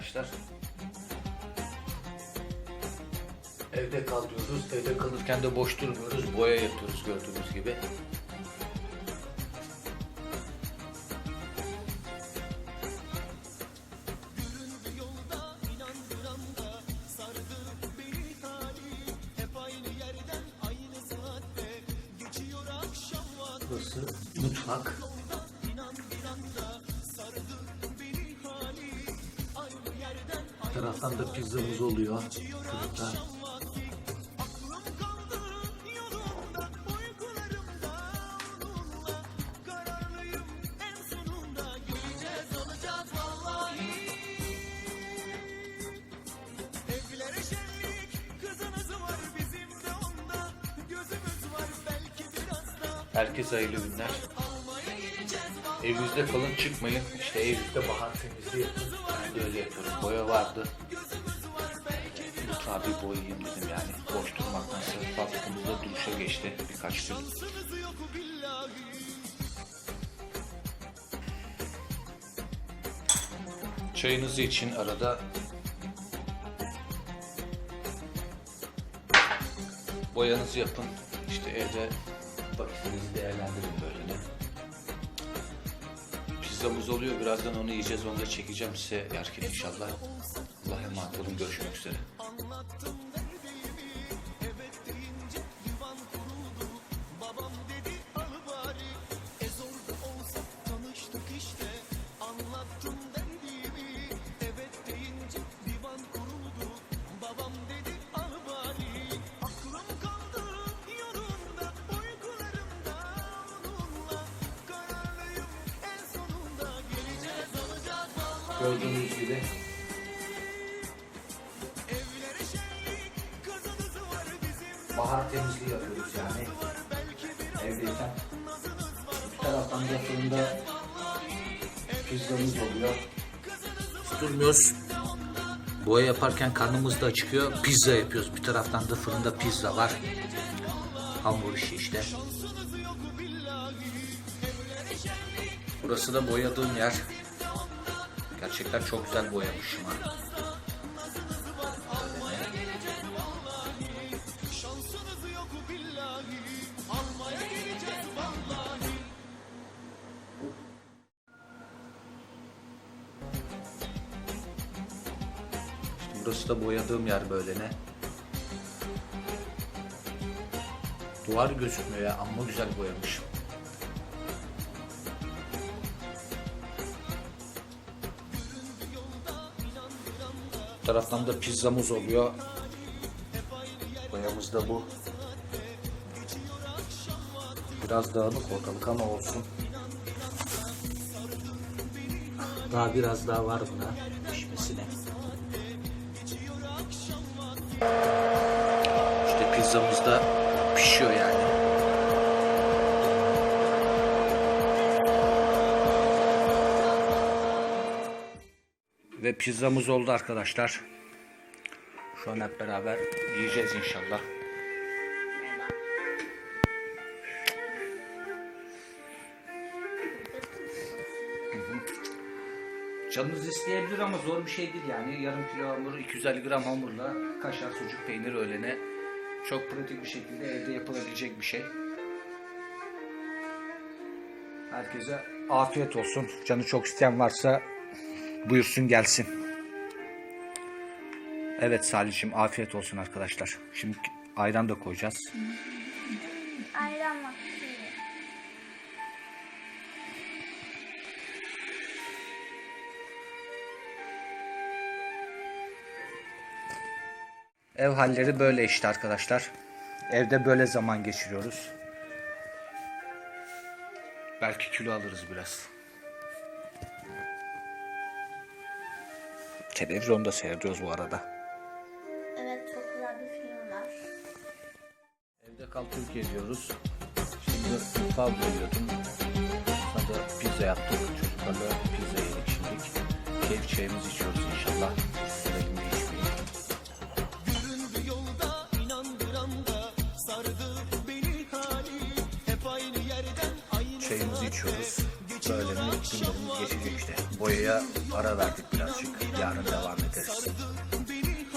arkadaşlar. Evde kalıyoruz. Evde kalırken de boş durmuyoruz. Boya yapıyoruz gördüğünüz gibi. Burası mutfak. Bir taraftan da pizzamız oluyor. Fırında. Herkese hayırlı günler. Evinizde kalın çıkmayın. İşte evinizde bahar temizliği yapın. Ben de öyle yapıyorum. Boya vardı. Mutfağı bir boyayayım dedim yani. Boş durmaktansa fabrikamızda duruşa geçti birkaç gün. Çayınızı için arada boyanızı yapın. İşte evde vakitinizi değerlendirin böyle de. Pizzamız oluyor. Birazdan onu yiyeceğiz. Onu da çekeceğim size yerken inşallah. Allah'a emanet olun. Görüşmek üzere. Gördüğünüz gibi bahar temizliği yapıyoruz yani evdeyken. Bir taraftan da fırında pizzamız oluyor. Durmuyoruz. Boya yaparken karnımız da acıkıyor. Pizza yapıyoruz. Bir taraftan da fırında pizza var. Hamur işi işte. Burası da boyadığım yer. Gerçekten çok güzel boyamışım ha. Burası da boyadığım yer böyle ne. Duvar gözükmüyor ya amma güzel boyamışım. Taraftan da pizzamız oluyor. Boyamız da bu. Biraz dağınık ortalık ama olsun. Daha biraz daha var buna pişmesine. İşte pizzamız da pişiyor yani. Ve pizzamız oldu arkadaşlar. Şu an hep beraber yiyeceğiz inşallah. Canınız isteyebilir ama zor bir şey değil yani. Yarım kilo hamur, 250 gram hamurla kaşar, sucuk, peynir öğlene. Çok pratik bir şekilde evde yapılabilecek bir şey. Herkese afiyet olsun. Canı çok isteyen varsa buyursun gelsin. Evet Salih'cim afiyet olsun arkadaşlar. Şimdi ayran da koyacağız. Ayran vakti. Ev halleri böyle işte arkadaşlar. Evde böyle zaman geçiriyoruz. Belki kilo alırız biraz. Televizyonda seyrediyoruz bu arada. Evet çok güzel bir film var. Evde kal Türkiye diyoruz. Şimdi mutfağa boyuyordum. Sonra pizza yaptık. Çocuklarla pizza yedik şimdilik. Keyif çayımızı içiyoruz inşallah. Sürekli içmeyin. Yüründü yolda inandıran da sardı beni hali hep aynı yerden aynı Çayımızı içiyoruz. Mi günlerimiz geçecek işte. Boyaya ara verdik birazcık. Yarın devam ederiz.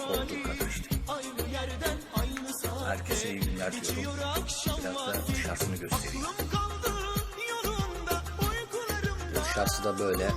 Olduğu kadar işte. Herkese iyi günler diyorum. Biraz da dışarısını göstereyim. Dışarısı da böyle.